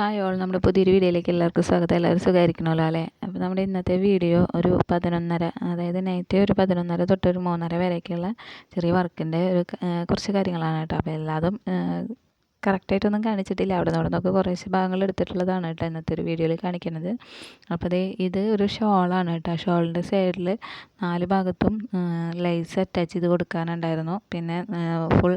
Hi all നമ്മുടെ പുതിയൊരു വീഡിയോയിലേക്ക് എല്ലാവർക്കും സ്വാഗതം. എല്ലാവരും സുഖമായിരിക്കണമല്ലോ അല്ലേ? അപ്പോൾ നമ്മുടെ ഇന്നത്തെ വീഡിയോ ഒരു പതിനൊന്നര അതായത് നൈറ്റ് ഒരു പതിനൊന്നര തൊട്ട് മൂന്നര വരെയൊക്കെയുള്ള ചെറിയ വർക്കിന്റെ ഒരു കുറച്ച് കാര്യങ്ങളാണ് കേട്ടോ. അപ്പോൾ എല്ലാതും കറക്റ്റായിട്ടൊന്നും കാണിച്ചിട്ടില്ല. അവിടെ നിന്ന് നിന്നൊക്കെ കുറേശ്ശെ ഭാഗങ്ങൾ എടുത്തിട്ടുള്ളതാണ് കേട്ടോ ഇന്നത്തെ ഒരു വീഡിയോയിൽ കാണിക്കുന്നത്. അപ്പോൾ അതേ ഇത് ഒരു ഷോളാണ് കേട്ടോ. ഷോളിന്റെ സൈഡിൽ നാല് ഭാഗത്തും ലൈസ് അറ്റാച്ച് ചെയ്ത് കൊടുക്കാനുണ്ടായിരുന്നു. പിന്നെ ഫുൾ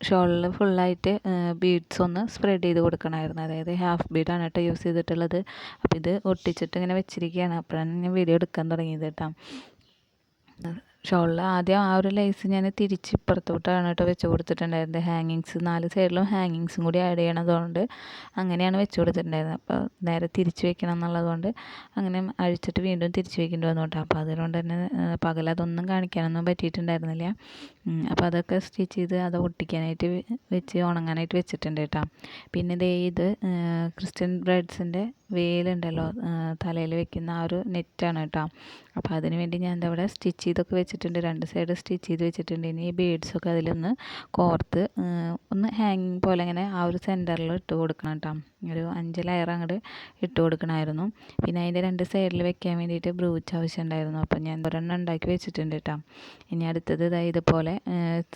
ഷോളിൽ ഫുള്ളായിട്ട് ബീഡ്സ് ഒന്ന് സ്പ്രെഡ് ചെയ്ത് കൊടുക്കണമായിരുന്നു. അതായത് ഹാഫ് ബീഡാണ് കേട്ടോ യൂസ് ചെയ്തിട്ടുള്ളത്. അപ്പോൾ ഇത് ഒട്ടിച്ചിട്ട് ഇങ്ങനെ വെച്ചിരിക്കുകയാണ്. അപ്പോഴാണ് ഞാൻ വീഡിയോ എടുക്കാൻ തുടങ്ങിയത് കേട്ടോ. ഷോളിൽ ആദ്യം ആ ഒരു ലേസ് ഞാൻ തിരിച്ച് ഇപ്പുറത്തോട്ടാണ് കേട്ടോ വെച്ച് കൊടുത്തിട്ടുണ്ടായിരുന്നത്. ഹാങ്ങിങ്സ് നാല് സൈഡിലും ഹാങ്ങിങ്സും കൂടി ആഡ് ചെയ്യണതുകൊണ്ട് അങ്ങനെയാണ് വെച്ച് കൊടുത്തിട്ടുണ്ടായിരുന്നത്. അപ്പോൾ നേരെ തിരിച്ച് വെക്കണം എന്നുള്ളതുകൊണ്ട് അങ്ങനെ അഴിച്ചിട്ട് വീണ്ടും തിരിച്ച് വെക്കേണ്ടി വന്നു കേട്ടോ. അപ്പോൾ അതുകൊണ്ട് തന്നെ പകലതൊന്നും കാണിക്കാനൊന്നും പറ്റിയിട്ടുണ്ടായിരുന്നില്ല. അപ്പോൾ അതൊക്കെ സ്റ്റിച്ച് ചെയ്ത് അത് ഒട്ടിക്കാനായിട്ട് വെച്ച് ഉണങ്ങാനായിട്ട് വെച്ചിട്ടുണ്ട് കേട്ടോ. പിന്നെ ദേ ഇത് ക്രിസ്ത്യൻ ബ്രൈഡ്സിന്റെ വേലുണ്ടല്ലോ തലയിൽ വെക്കുന്ന ആ ഒരു നെറ്റാണ് കേട്ടോ. അപ്പോൾ അതിന് വേണ്ടി ഞാൻ എന്താ ഇവിടെ സ്റ്റിച്ച് ചെയ്തൊക്കെ വെച്ചിട്ടുണ്ട് രണ്ട് സൈഡ് സ്റ്റിച്ച് ചെയ്ത് വെച്ചിട്ടുണ്ട്. ഇനി ഈ ബീഡ്സൊക്കെ അതിലൊന്ന് കോർത്ത് ഒന്ന് ഹാങ്ങിങ് പോലെ ഇങ്ങനെ ആ ഒരു സെന്ററിൽ ഇട്ട് കൊടുക്കണം കേട്ടോ. ഒരു അഞ്ച് ലെയർ അങ്ങോട്ട് ഇട്ട് കൊടുക്കണമായിരുന്നു പിന്നെ അതിന്റെ രണ്ട് സൈഡിൽ വെക്കാൻ വേണ്ടിയിട്ട് ബ്രൂച്ച് ആവശ്യമുണ്ടായിരുന്നു അപ്പോൾ ഞാൻ ഒരെണ്ണം ഉണ്ടാക്കി വെച്ചിട്ടുണ്ട് കേട്ടോ ഇനി അടുത്തത് ഇതാ ഇതുപോലെ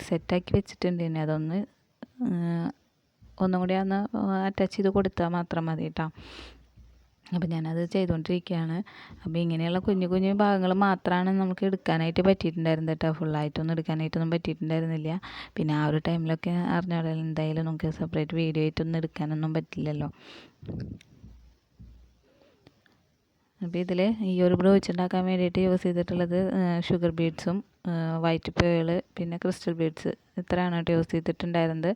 സെറ്റാക്കി വെച്ചിട്ടുണ്ട്. ഇനി അതൊന്ന് ഒന്നും കൂടി ഒന്ന് അറ്റാച്ച് ചെയ്ത് കൊടുത്താൽ മാത്രം മതി കേട്ടോ അപ്പോൾ ഞാനത് ചെയ്തുകൊണ്ടിരിക്കുകയാണ് അപ്പോൾ ഇങ്ങനെയുള്ള കുഞ്ഞു കുഞ്ഞു ഭാഗങ്ങൾ മാത്രമാണ് നമുക്ക് എടുക്കാനായിട്ട് പറ്റിയിട്ടുണ്ടായിരുന്നത് കേട്ടോ ഫുള്ളായിട്ടൊന്നും എടുക്കാനായിട്ടൊന്നും പറ്റിയിട്ടുണ്ടായിരുന്നില്ല. പിന്നെ ആ ഒരു ടൈമിലൊക്കെ അറിഞ്ഞാൽ എന്തായാലും നമുക്ക് സെപ്പറേറ്റ് വീഡിയോ ആയിട്ടൊന്നും എടുക്കാനൊന്നും പറ്റില്ലല്ലോ. അപ്പോൾ ഇതിൽ ഈ ഒരു ബ്രോച്ച് ഉണ്ടാക്കാൻ വേണ്ടിയിട്ട് യൂസ് ചെയ്തിട്ടുള്ളത് ഷുഗർ ബീഡ്സും വൈറ്റ് പേൾ പിന്നെ ക്രിസ്റ്റൽ ബീഡ്സ് ഇത്രയാണ് കേട്ടോ യൂസ് ചെയ്തിട്ടുണ്ടായിരുന്നത്.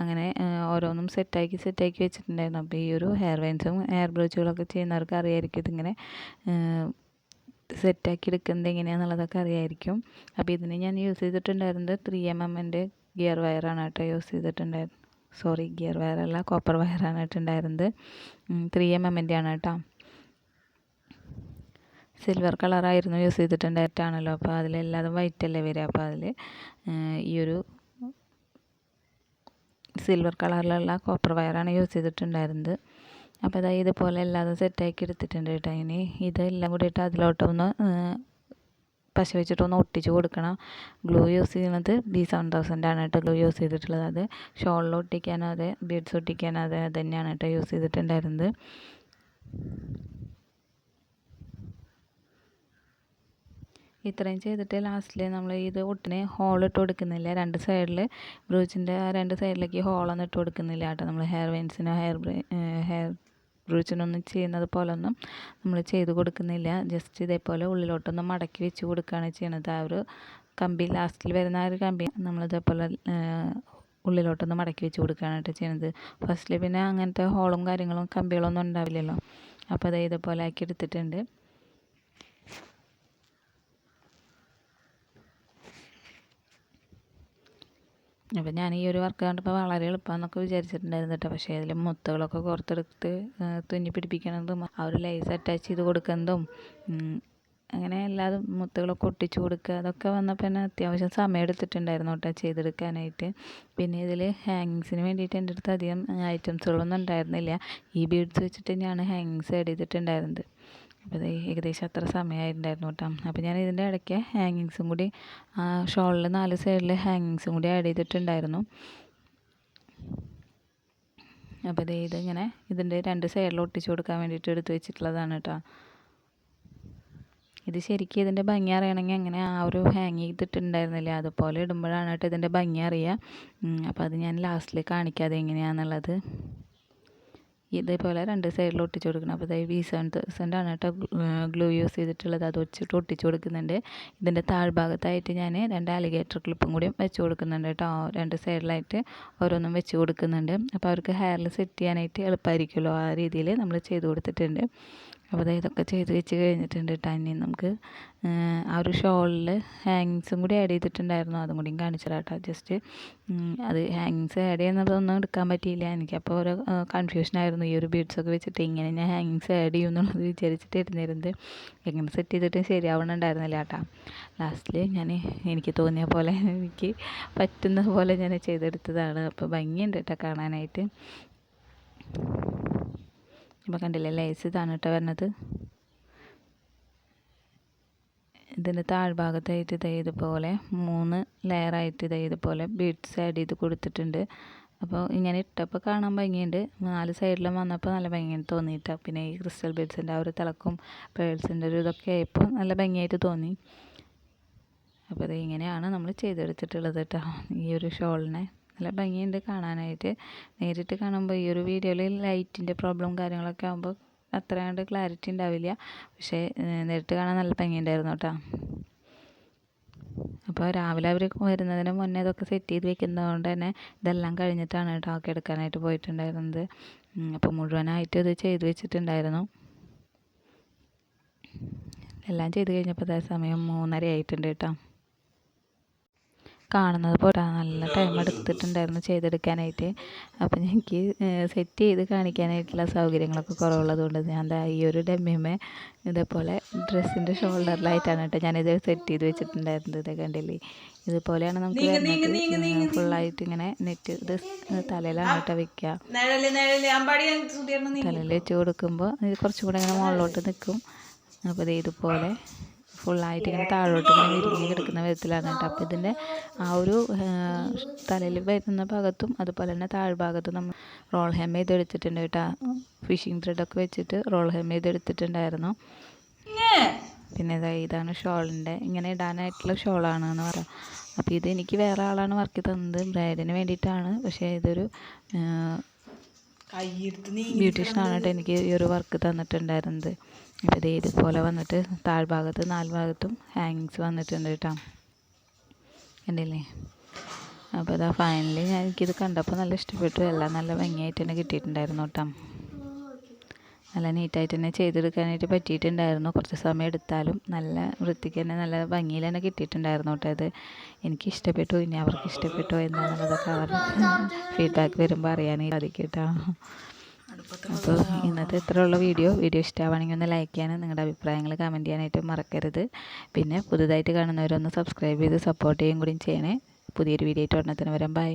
അങ്ങനെ ഓരോന്നും സെറ്റാക്കി സെറ്റാക്കി വെച്ചിട്ടുണ്ടായിരുന്നു. അപ്പോൾ ഈ ഒരു ഹെയർ വെയിൻസും ഹെയർ ബ്രോച്ചുകളൊക്കെ ചെയ്യുന്നവർക്ക് അറിയായിരിക്കും ഇതിങ്ങനെ സെറ്റാക്കി എടുക്കുന്നത് എങ്ങനെയാണെന്നുള്ളതൊക്കെ അറിയായിരിക്കും. അപ്പോൾ ഇതിന് ഞാൻ യൂസ് ചെയ്തിട്ടുണ്ടായിരുന്നത് ത്രീ എം എമ്മിന്റെ ഗിയർ വയറാണ് കേട്ടോ യൂസ് ചെയ്തിട്ടുണ്ടായിരുന്നത്. സോറി ഗിയർ വയറല്ല കോപ്പർ വയറാണ് കേട്ടോ ത്രീ എം എമ്മിന്റെ ആണ് കേട്ടോ സിൽവർ കളറായിരുന്നു യൂസ് ചെയ്തിട്ടുണ്ടായിട്ടാണല്ലോ അപ്പോൾ അതിലെല്ലാതും വൈറ്റ് അല്ലേ വരിക? അപ്പോൾ അതിൽ ഈ ഒരു സിൽവർ കളറിലുള്ള കോപ്പർ വയറാണ് യൂസ് ചെയ്തിട്ടുണ്ടായിരുന്നത്. അപ്പോൾ അതായത് ഇതുപോലെ എല്ലാതും സെറ്റാക്കി എടുത്തിട്ടുണ്ട് കേട്ടോ. ഇനി ഇതെല്ലാം കൂടിയിട്ട് അതിലോട്ടൊന്ന് പശ വെച്ചിട്ടൊന്ന് ഒട്ടിച്ച് കൊടുക്കണം. ഗ്ലൂ യൂസ് ചെയ്യുന്നത് ബി സെവൻ തൗസൻഡ് ആണ് കേട്ടോ ഗ്ലൂ യൂസ് ചെയ്തിട്ടുള്ളത്. അത് ഷോളിൽ ഒട്ടിക്കാനോ അതെ ബീഡ്സ് ഒട്ടിക്കാനോ അതെ തന്നെയാണ് കേട്ടോ യൂസ് ചെയ്തിട്ടുണ്ടായിരുന്നത്. ഇത്രയും ചെയ്തിട്ട് ലാസ്റ്റിൽ നമ്മൾ ഇത് ഒട്ടിന് ഹോൾ ഇട്ട് കൊടുക്കുന്നില്ല? രണ്ട് സൈഡിൽ ബ്രൂച്ചിന്റെ രണ്ട് സൈഡിലേക്ക് ഹോളൊന്നും ഇട്ട് കൊടുക്കുന്നില്ല കേട്ടോ. നമ്മൾ ഹെയർ വെയിൻസിനോ ഹെയർ ഹെയർ ബ്രൂച്ചിനൊന്നും ചെയ്യുന്നത് പോലൊന്നും നമ്മൾ ചെയ്ത് കൊടുക്കുന്നില്ല. ജസ്റ്റ് ഇതേപോലെ ഉള്ളിലോട്ടൊന്ന് മടക്കി വെച്ച് കൊടുക്കുകയാണ് ചെയ്യുന്നത് ആ ഒരു കമ്പി ലാസ്റ്റിൽ വരുന്ന ആ ഒരു കമ്പി നമ്മൾ ഇതേപോലെ ഉള്ളിലോട്ടൊന്ന് മടക്കി വെച്ച് കൊടുക്കുകയാണ് ചെയ്യുന്നത് ഫസ്റ്റിൽ പിന്നെ അങ്ങനത്തെ ഹോളും കാര്യങ്ങളും കമ്പികളൊന്നും ഉണ്ടാവില്ലല്ലോ. അപ്പോൾ അത് ഇതേപോലെ ആക്കി എടുത്തിട്ടുണ്ട്. അപ്പോൾ ഞാൻ ഈ ഒരു വർക്ക് കണ്ടപ്പോൾ വളരെ എളുപ്പമാണെന്നൊക്കെ വിചാരിച്ചിട്ടുണ്ടായിരുന്നു കേട്ടോ പക്ഷേ അതിൽ മുത്തുകളൊക്കെ കോർത്തെടുത്ത് തുന്നി പിടിപ്പിക്കണതും ആ ഒരു ലൈസ് അറ്റാച്ച് ചെയ്ത് കൊടുക്കുന്നതും അങ്ങനെ എല്ലാതും മുത്തുകളൊക്കെ ഒട്ടിച്ച് കൊടുക്കുക അതൊക്കെ വന്നപ്പോൾ തന്നെ അത്യാവശ്യം സമയം എടുത്തിട്ടുണ്ടായിരുന്നു കേട്ടോ ചെയ്തെടുക്കാനായിട്ട്. പിന്നെ ഇതിൽ ഹാങ്ങിങ്സിന് വേണ്ടിയിട്ട് എന്റെ അടുത്ത് അധികം ഐറ്റംസുകളൊന്നും ഉണ്ടായിരുന്നില്ല. ഈ ബീഡ്സ് വെച്ചിട്ട് തന്നെയാണ് ഹാങ്ങിങ്സ് ആഡ് ചെയ്തിട്ടുണ്ടായിരുന്നത്. അപ്പോൾ ഇത് ഏകദേശം അത്ര സമയമായിട്ടുണ്ടായിരുന്നു കേട്ടോ. അപ്പോൾ ഞാൻ ഇതിന്റെ ഇടയ്ക്ക് ഹാങ്ങിങ്സും കൂടി ഷോളിൽ നാല് സൈഡിൽ ഹാങ്ങിങ്സും കൂടി ആഡ് ചെയ്തിട്ടുണ്ടായിരുന്നു. അപ്പോൾ ഇത് ഇതിങ്ങനെ ഇതിന്റെ രണ്ട് സൈഡിൽ ഒട്ടിച്ചു കൊടുക്കാൻ വേണ്ടിയിട്ട് എടുത്തു വെച്ചിട്ടുള്ളതാണ് കേട്ടോ. ഇത് ശരിക്കും ഇതിന്റെ ഭംഗി അറിയണമെങ്കിൽ അങ്ങനെ ആ ഒരു ഹാങ് ചെയ്തിട്ടുണ്ടായിരുന്നില്ല. അതുപോലെ ഇടുമ്പോഴാണ് കേട്ടോ ഇതിന്റെ ഭംഗി അറിയുക. അപ്പോൾ അത് ഞാൻ ലാസ്റ്റിൽ കാണിക്കാതെ എങ്ങനെയാണെന്നുള്ളത് ഇതേപോലെ രണ്ട് സൈഡിൽ ഒട്ടിച്ച് കൊടുക്കണം. അപ്പോൾ ഇതായി വി തൗസൻഡാണ് കേട്ടോ ഗ്ലൂ യൂസ് ചെയ്തിട്ടുള്ളത്. അത് വെച്ചിട്ട് ഒട്ടിച്ച് കൊടുക്കുന്നുണ്ട്. ഇതിന്റെ താഴ്ഭാഗത്തായിട്ട് ഞാൻ രണ്ട് അലിഗേറ്റർ ക്ലിപ്പും കൂടി വെച്ച് കൊടുക്കുന്നുണ്ട് കേട്ടോ. രണ്ട് സൈഡിലായിട്ട് ഓരോന്നും വെച്ച് കൊടുക്കുന്നുണ്ട്. അപ്പോൾ അവർക്ക് ഹെയറിൽ സെറ്റ് ചെയ്യാനായിട്ട് എളുപ്പമായിരിക്കുമല്ലോ ആ രീതിയിൽ നമ്മൾ ചെയ്ത് കൊടുത്തിട്ടുണ്ട്. അപ്പോൾ ഇതൊക്കെ ചെയ്ത് വെച്ച് കഴിഞ്ഞിട്ടുണ്ട് കേട്ടോ ഇനി നമുക്ക് ആ ഒരു ഷോളിൽ ഹാങ്ങിങ്സും കൂടി ആഡ് ചെയ്തിട്ടുണ്ടായിരുന്നു. അതും കൂടിയും കാണിച്ചു കേട്ടോ ജസ്റ്റ് അത് ഹാങ്സ് ആഡ് ചെയ്യുന്നതൊന്നും എടുക്കാൻ പറ്റിയില്ല. എനിക്കപ്പോൾ ഓരോ കൺഫ്യൂഷനായിരുന്നു ഈ ഒരു ബീഡ്സൊക്കെ വെച്ചിട്ട് ഇങ്ങനെ ഞാൻ ഹാങ്സ് ആഡ് ചെയ്യും എന്നുള്ളത് വിചാരിച്ചിട്ട് ഇരുന്നിരുന്നത്. എങ്ങനെ സെറ്റ് ചെയ്തിട്ടും ശരിയാവണുണ്ടായിരുന്നില്ല കേട്ടോ ലാസ്റ്റിൽ ഞാൻ എനിക്ക് തോന്നിയ പോലെ എനിക്ക് പറ്റുന്ന പോലെ ഞാൻ ചെയ്തെടുത്തതാണ്. അപ്പോൾ ഭംഗിയുണ്ട് കേട്ടോ കാണാനായിട്ട്. ഇപ്പോൾ കണ്ടില്ലേ ലേസ് ഇതാണ് കേട്ടോ വരുന്നത് ഇതിന്റെ താഴ്ഭാഗത്തായിട്ട് ഇത് ഇതുപോലെ മൂന്ന് ലെയറായിട്ട് ഇത് ഇതുപോലെ ബീഡ്സ് ആഡ് ചെയ്ത് കൊടുത്തിട്ടുണ്ട്. അപ്പോൾ ഇങ്ങനെ ഇട്ടപ്പോൾ കാണാൻ ഭംഗിയുണ്ട്. നാല് സൈഡിലും വന്നപ്പോൾ നല്ല ഭംഗിയായിട്ട് തോന്നിയിട്ട്. പിന്നെ ഈ ക്രിസ്റ്റൽ ബീഡ്സിന്റെ ആ ഒരു തിളക്കും പേഴ്സിന്റെ ഒരു ഇതൊക്കെ ആയപ്പോൾ നല്ല ഭംഗിയായിട്ട് തോന്നി. അപ്പോൾ ഇത് ഇങ്ങനെയാണ് നമ്മൾ ചെയ്തെടുത്തിട്ടുള്ളത് കേട്ടോ ഈ ഒരു ഷോളിനെ. നല്ല ഭംഗിയുണ്ട് കാണാനായിട്ട്. നേരിട്ട് കാണുമ്പോൾ ഈ ഒരു വീഡിയോയിൽ ലൈറ്റിന്റെ പ്രോബ്ലം കാര്യങ്ങളൊക്കെ ആകുമ്പോൾ അത്ര കണ്ട് ക്ലാരിറ്റി ഉണ്ടാവില്ല. പക്ഷേ നേരിട്ട് കാണാൻ നല്ല ഭംഗിയുണ്ടായിരുന്നു കേട്ടോ. അപ്പോൾ രാവിലെ അവർ വരുന്നതിന് മുന്നേ ഇതൊക്കെ സെറ്റ് ചെയ്ത് വെക്കുന്നതുകൊണ്ട് തന്നെ ഇതെല്ലാം കഴിഞ്ഞിട്ടാണ് കേട്ടോ ഒക്കെ എടുക്കാനായിട്ട് പോയിട്ടുണ്ടായിരുന്നത്. അപ്പോൾ മുഴുവനായിട്ട് ഇത് ചെയ്ത് വെച്ചിട്ടുണ്ടായിരുന്നു. എല്ലാം ചെയ്ത് കഴിഞ്ഞപ്പോൾ അതേ സമയം മൂന്നര ആയിട്ടുണ്ട് കേട്ടോ. കാണുന്നത് പോലെ നല്ല ടൈം എടുത്തിട്ടുണ്ടായിരുന്നു ചെയ്തെടുക്കാനായിട്ട്. അപ്പം എനിക്ക് സെറ്റ് ചെയ്ത് കാണിക്കാനായിട്ടുള്ള സൗകര്യങ്ങളൊക്കെ കുറവുള്ളത് കൊണ്ട് ഞാൻ എന്താ ഈ ഒരു ഡമ്മിമേ ഇതേപോലെ ഡ്രസ്സിന്റെ ഷോൾഡറിലായിട്ടാണ് കേട്ടോ ഞാനിത് സെറ്റ് ചെയ്ത് വെച്ചിട്ടുണ്ടായിരുന്നത്. ഇതേ കണ്ടില്ലേ? ഇതുപോലെയാണ് നമുക്ക് വരുന്നത്. ഫുള്ളായിട്ട് ഇങ്ങനെ നെറ്റ് ഇത് തലയിലാണ് കേട്ടോ വെക്കുക തലയിൽ വെച്ച് കൊടുക്കുമ്പോൾ ഇത് കുറച്ചും കൂടെ ഇങ്ങനെ മുകളിലോട്ട് നിൽക്കും അപ്പോൾ ഇത് ഇതുപോലെ ഫുള്ളായിട്ട് ഇങ്ങനെ താഴോട്ട് ഇങ്ങനെ വിരിഞ്ഞ് കിടക്കുന്ന വിധത്തിലാണ് കേട്ടോ അപ്പോൾ ഇതിന്റെ ആ ഒരു തലയിൽ വരുന്ന ഭാഗത്തും അതുപോലെ തന്നെ താഴ്ഭാഗത്തും നമ്മൾ റോൾ ഹെം ചെയ്തെടുത്തിട്ടുണ്ട് കേട്ടോ. ഫിഷിംഗ് ത്രെഡൊക്കെ വെച്ചിട്ട് റോൾ ഹെം ചെയ്തെടുത്തിട്ടുണ്ടായിരുന്നു. പിന്നെ? ഇതാ ഇതാണ് ഷോളിന്റെ ഇങ്ങനെ ഇടാനായിട്ടുള്ള ഷോളാണ് എന്ന് പറയാം. അപ്പോൾ ഇത് എനിക്ക് വേറെ ആളാണ് വർക്ക് തന്നത് ബ്രൈഡിന് വേണ്ടിയിട്ടാണ്. പക്ഷേ ഇതൊരു ബ്യൂട്ടീഷ്യനാണ് കേട്ടോ എനിക്ക് ഈ ഒരു വർക്ക് തന്നിട്ടുണ്ടായിരുന്നത്. അപ്പോൾ ഇത് ഇതുപോലെ വന്നിട്ട് താഴ്ഭാഗത്ത് നാല് ഭാഗത്തും ഹാങ്ങിങ്സ് വന്നിട്ടുണ്ട് കേട്ടോ. കണ്ടില്ലേ? അപ്പോൾ ഇതാ ഫൈനലി ഞാൻ എനിക്കിത് കണ്ടപ്പോൾ നല്ല ഇഷ്ടപ്പെട്ടു. എല്ലാം നല്ല ഭംഗിയായിട്ട് തന്നെ കിട്ടിയിട്ടുണ്ടായിരുന്നു കേട്ടോ. നല്ല നീറ്റായിട്ട് തന്നെ ചെയ്തെടുക്കാനായിട്ട് പറ്റിയിട്ടുണ്ടായിരുന്നു. കുറച്ച് സമയം എടുത്താലും നല്ല വൃത്തിക്ക് തന്നെ നല്ല ഭംഗിയിൽ തന്നെ കിട്ടിയിട്ടുണ്ടായിരുന്നു കേട്ടോ ഇത്. എനിക്ക് ഇഷ്ടപ്പെട്ടു. ഇനി അവർക്ക് ഇഷ്ടപ്പെട്ടോ എന്താണെന്നുള്ളതൊക്കെ അവർ ഫീഡ്ബാക്ക് വരുമ്പോൾ അറിയാൻ സാധിക്കും കേട്ടോ. അപ്പോൾ ഇന്നത്തെ ഇത്രയുള്ള വീഡിയോ. വീഡിയോ ഇഷ്ടമാണെങ്കിൽ ഒന്ന് ലൈക്ക് ചെയ്യാനും നിങ്ങളുടെ അഭിപ്രായങ്ങൾ കമന്റ് ചെയ്യാനായിട്ട് മറക്കരുത്. പിന്നെ പുതുതായിട്ട് കാണുന്നവരൊന്ന് സബ്സ്ക്രൈബ് ചെയ്ത് സപ്പോർട്ട് ചെയ്യുകയും കൂടി ചെയ്യണേ. പുതിയൊരു വീഡിയോ ആയിട്ട് ഉടനെ തന്നെ വരാം. ബൈ